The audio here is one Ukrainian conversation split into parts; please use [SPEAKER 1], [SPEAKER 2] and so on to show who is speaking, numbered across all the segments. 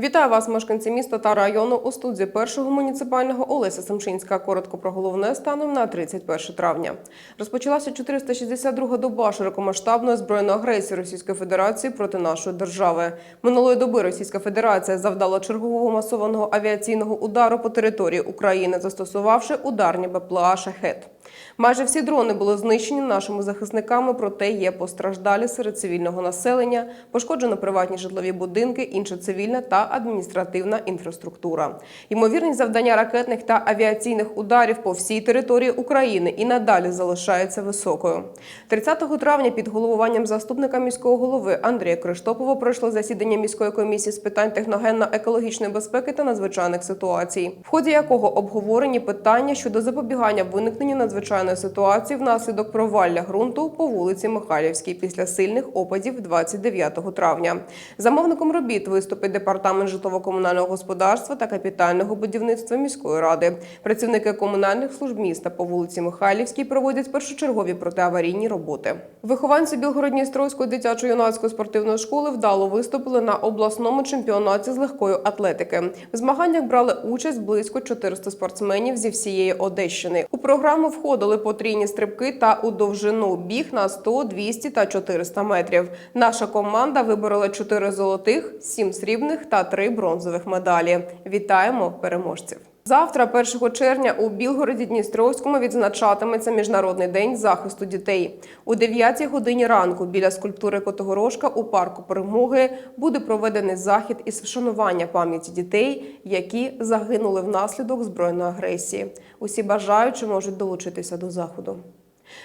[SPEAKER 1] Вітаю вас, мешканці міста та району у студії першого муніципального Олеся Семчинська. Коротко про головне станом на 31 травня. Розпочалася 462-га доба широкомасштабної збройної агресії Російської Федерації проти нашої держави. Минулої доби Російська Федерація завдала чергового масованого авіаційного удару по території України, застосувавши ударні БПЛА «Шахет». Майже всі дрони були знищені нашими захисниками, проте є постраждалі серед цивільного населення, пошкоджено приватні житлові будинки, інша цивільна та адміністративна інфраструктура. Ймовірність завдання ракетних та авіаційних ударів по всій території України і надалі залишається високою. 30 травня під головуванням заступника міського голови Андрія Криштопова пройшло засідання міської комісії з питань техногенно-екологічної безпеки та надзвичайних ситуацій, в ході якого обговорені питання щодо запобігання виникненню надзвичайної ситуації внаслідок провалля ґрунту по вулиці Михайлівській після сильних опадів 29 травня. Замовником робіт виступить департамент житлово-комунального господарства та капітального будівництва міської ради. Працівники комунальних служб міста по вулиці Михайлівській проводять першочергові протиаварійні роботи. Вихованці Білгородністровської дитячо-юнацької спортивної школи вдало виступили на обласному чемпіонаті з легкої атлетики. В змаганнях брали участь близько 400 спортсменів зі всієї Одещини. У програму входили потрійні стрибки та у довжину біг на 100, 200 та 400 метрів. Наша команда виборола 4 золотих, 7 срібних та 3 бронзових медалі. Вітаємо переможців! Завтра, 1 червня, у Білгороді Дністровському відзначатиметься Міжнародний день захисту дітей. У 9 годині ранку біля скульптури Котогорошка у парку Перемоги буде проведений захід із вшанування пам'яті дітей, які загинули внаслідок збройної агресії. Усі бажаючі можуть долучитися до заходу.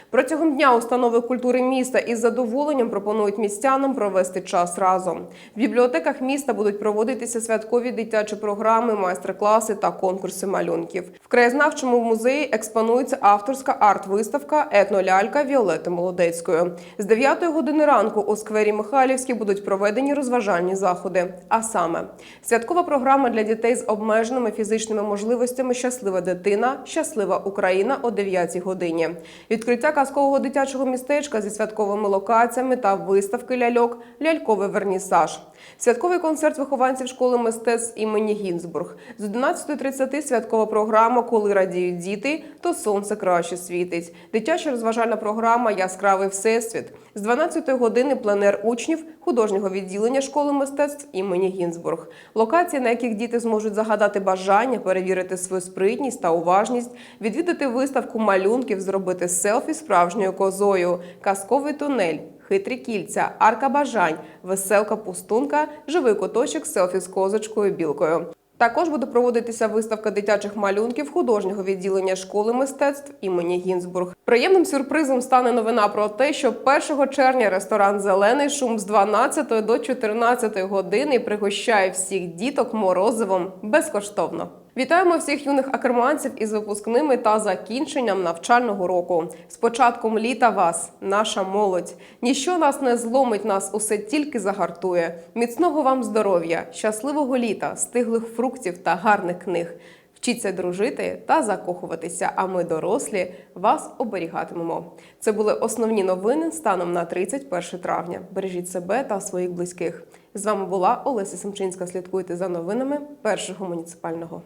[SPEAKER 1] Протягом дня установи культури міста із задоволенням пропонують містянам провести час разом. В бібліотеках міста будуть проводитися святкові дитячі програми, майстер-класи та конкурси малюнків. В краєзнавчому музеї експонується авторська арт-виставка Етнолялька Віолети Молодецької. З 9 години ранку у сквері Михайлівській будуть проведені розважальні заходи. А саме святкова програма для дітей з обмеженими фізичними можливостями Щаслива дитина, щаслива Україна о 9 годині. Відкриття казкового дитячого містечка зі святковими локаціями та виставки ляльок ляльковий вернісаж. Святковий концерт вихованців школи мистецтв імені Гінзбург. З 11.30 святкова програма Коли радіють діти, то сонце краще світить. Дитяча розважальна програма Яскравий всесвіт. З 12 години пленер учнів художнього відділення школи мистецтв імені Гінзбург. Локації, на яких діти зможуть загадати бажання, перевірити свою спритність та уважність, відвідати виставку малюнків, зробити селфі справжньою козою, казковий тунель. Хитрі кільця, арка бажань, веселка пустунка, живий куточок селфі з козочкою білкою. Також буде проводитися виставка дитячих малюнків художнього відділення школи мистецтв імені Гінзбург. Приємним сюрпризом стане новина про те, що 1 червня ресторан Зелений шум з 12 до 14 години пригощає всіх діток морозивом безкоштовно. Вітаємо всіх юних акерманців із випускними та закінченням навчального року. З початком літа вас, наша молодь. Ніщо нас не зломить, нас усе тільки загартує. Міцного вам здоров'я, щасливого літа, стиглих фруктів та гарних книг. Вчіться дружити та закохуватися. А ми, дорослі, вас оберігатимемо. Це були основні новини станом на 31 травня. Бережіть себе та своїх близьких. З вами була Олеся Семчинська. Слідкуйте за новинами першого муніципального.